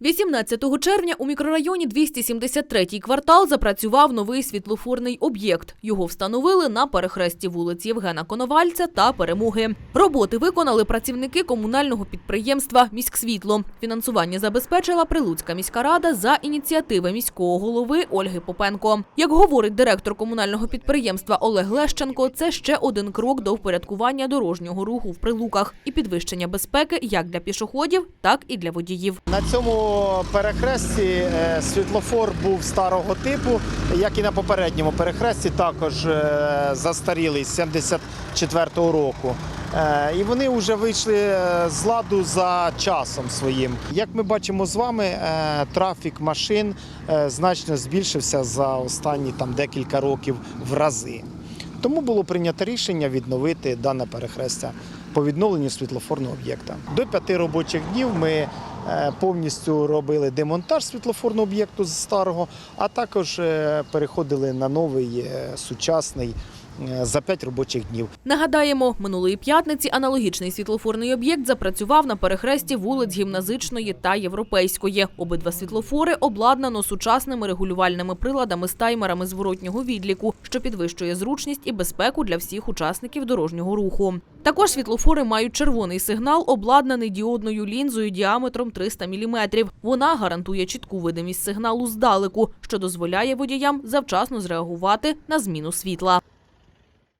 18 червня у мікрорайоні 273-й квартал запрацював новий світлофорний об'єкт. Його встановили на перехресті вулиць Євгена Коновальця та Перемоги. Роботи виконали працівники комунального підприємства «Міськсвітло». Фінансування забезпечила Прилуцька міська рада за ініціативи міського голови Ольги Попенко. Як говорить директор комунального підприємства Олег Лещенко, це ще один крок до впорядкування дорожнього руху в Прилуках і підвищення безпеки як для пішоходів, так і для водіїв. На цьому перехресті е, світлофор був старого типу, як і на попередньому перехресті, також е, застарілий з 74-го року. Е, І вони вже вийшли з ладу за часом своїм. Як ми бачимо з вами, трафік машин значно збільшився за останні там декілька років в рази. Тому було прийнято рішення відновити дане перехрестя по відновленню світлофорного об'єкта. До п'яти робочих днів ми повністю робили демонтаж світлофорного об'єкту з старого, а також е, переходили на новий е, сучасний е, за п'ять робочих днів. Нагадаємо, минулої п'ятниці аналогічний світлофорний об'єкт запрацював на перехресті вулиць Гімназичної та Європейської. Обидва світлофори обладнано сучасними регулювальними приладами з таймерами зворотнього відліку, що підвищує зручність і безпеку для всіх учасників дорожнього руху. Також світлофори мають червоний сигнал, обладнаний діодною лінзою діаметром 300 мм. Вона гарантує чітку видимість сигналу здалеку, що дозволяє водіям завчасно зреагувати на зміну світла.